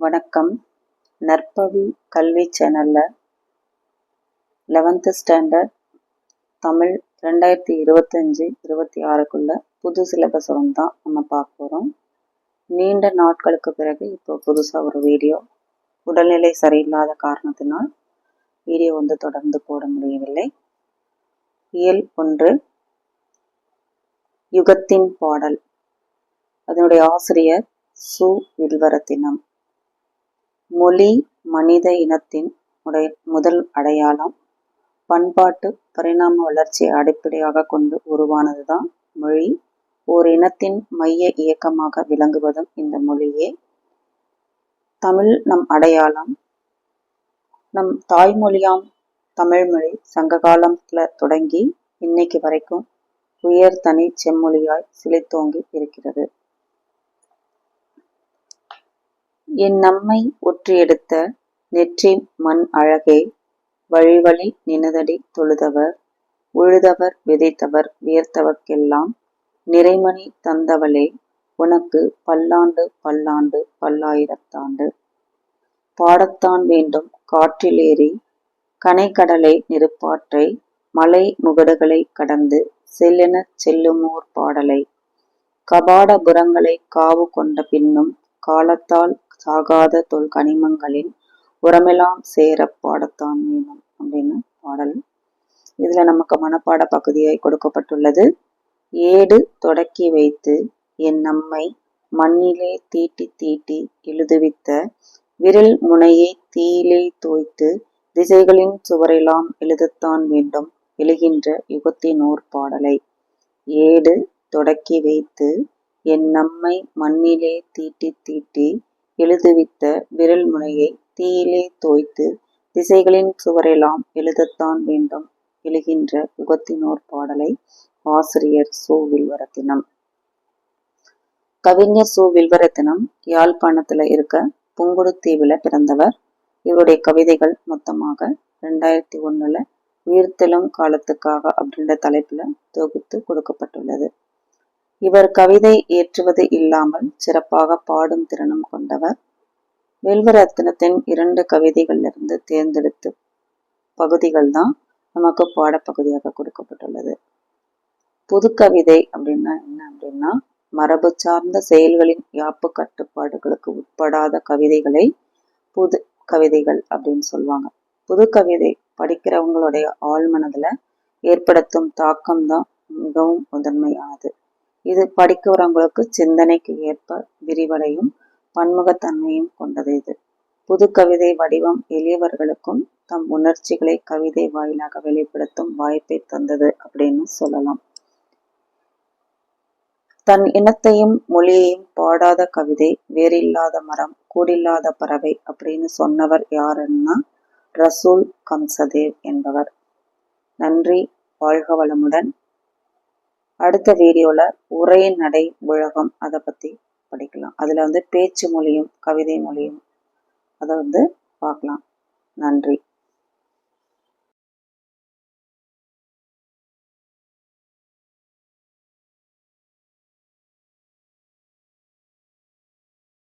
வணக்கம். நற்பவி கல்வி சேனலில் லெவன்த்து ஸ்டாண்டர்ட் தமிழ் ரெண்டாயிரத்தி இருபத்தஞ்சி இருபத்தி ஆறுக்குள்ள புது சிலபஸ் வந்து தான் நம்ம பார்க்க போகிறோம் நீண்ட நாட்களுக்கு பிறகு இப்போ புதுசாக ஒரு வீடியோ உடல்நிலை சரியில்லாத காரணத்தினால் வீடியோ வந்து தொடர்ந்து போட முடியவில்லை. இயல் ஒன்று யுகத்தின் பாடல். அதனுடைய ஆசிரியர் சு வில்வரத்தினம். மொழி மனித இனத்தின் உடைய முதல் அடையாளம். பண்பாட்டு பரிணாம வளர்ச்சியை அடிப்படையாக கொண்டு உருவானதுதான் மொழி. ஓர் இனத்தின் மைய இயக்கமாக விளங்குவதும் இந்த மொழியே. தமிழ் நம் அடையாளம். நம் தாய்மொழியாம் தமிழ்மொழி சங்க காலத்துல தொடங்கி இன்னைக்கு வரைக்கும் உயர் தனி செம்மொழியாய் சிலைத்தோங்கி இருக்கிறது. என் நம்மை ஒற்றியெடுத்த நெற்றி மண் அழகே வழிவழி நினதடி தொழுதவர் உழுதவர் விதைத்தவர் வியர்த்தவர்க்கெல்லாம் நிறைமணி தந்தவளே உனக்கு பல்லாண்டு பல்லாண்டு பல்லாயிரத்தாண்டு. பாடத்தான் வேண்டும் காற்றிலேறி கனைக்கடலை நெருப்பாற்றை மலை முகடுகளை கடந்து செல்லெனச் செல்லுமோர் பாடலை. கபாடபுரங்களை காவு கொண்ட பின்னும் காலத்தால் சாகாத தொல் கனிமங்களின் உரமெல்லாம் சேர பாடத்தான் வேணும் அப்படின்னு பாடல். இதுல நமக்கு மனப்பாட பகுதியாய் கொடுக்கப்பட்டுள்ளது. ஏடு தொடக்கி வைத்து என் நம்மை மண்ணிலே தீட்டி தீட்டி எழுதுவித்த விரல் முனையை தீயிலே தோய்த்து திசைகளின் சுவரெல்லாம் எழுதத்தான் வேண்டும் எழுகின்ற யுகத்தினோர் பாடலை. ஏடு தொடக்கி வைத்து என் நம்மை மண்ணிலே தீட்டி தீட்டி எழுதுவித்த விரல் முனையை தீயிலே தோய்த்து திசைகளின் சுவரெல்லாம் எழுதத்தான் வேண்டும் எழுகின்ற யுகத்தினோர் பாடலை ஆசிரியர் சு. வில்வரத்தினம். கவிஞர் சு. வில்வரத்தினம் யாழ்ப்பாணத்துல இருக்க புங்குடுத்தீவில் பிறந்தவர். இவருடைய கவிதைகள் மொத்தமாக ரெண்டாயிரத்தி ஒண்ணுல உயிர்த்தெழும் காலத்துக்காக அப்படின்ற தலைப்புல தொகுத்து கொடுக்கப்பட்டுள்ளது. இவர் கவிதை ஏற்றுவது இல்லாமல் சிறப்பாக பாடும் திறனும் கொண்டவர். வெல்வரத்னத்தின் இரண்டு கவிதைகளிலிருந்து தேர்ந்தெடுத்து பகுதிகள் தான் நமக்கு பாடப்பகுதியாக கொடுக்கப்பட்டுள்ளது. புது கவிதை அப்படின்னா என்ன அப்படின்னா மரபு சார்ந்த செயல்களின் யாப்பு கட்டுப்பாடுகளுக்கு உட்படாத கவிதைகளை புது கவிதைகள் அப்படின்னு சொல்லுவாங்க. புது கவிதை படிக்கிறவங்களுடைய ஆழ்மனதுல ஏற்படுத்தும் தாக்கம் தான் மிகவும் முதன்மையானது. இது படிக்கிறவங்களுக்கு சிந்தனைக்கு ஏற்ப விரிவடையும் பன்முகத்தன்மையும் கொண்டது இது. புது கவிதை வடிவம் எளியவர்களுக்கும் தம் உணர்ச்சிகளை கவிதை வாயிலாக வெளிப்படுத்தும் வாய்ப்பை தந்தது அப்படின்னு சொல்லலாம். தன் இனத்தையும் மொழியையும் பாடாத கவிதை வேறில்லாத மரம் கூடில்லாத பறவை அப்படின்னு சொன்னவர் யாருன்னா ரசூல் கம்சதேவ் என்பவர். நன்றி வாழ்க வளமுடன். அடுத்த வீடியோவில் உரை நடை உலகம் அதை பற்றி படிக்கலாம். அதில் வந்து பேச்சு மொழியும் கவிதை மொழியும். அதை வந்து பார்க்கலாம் நன்றி.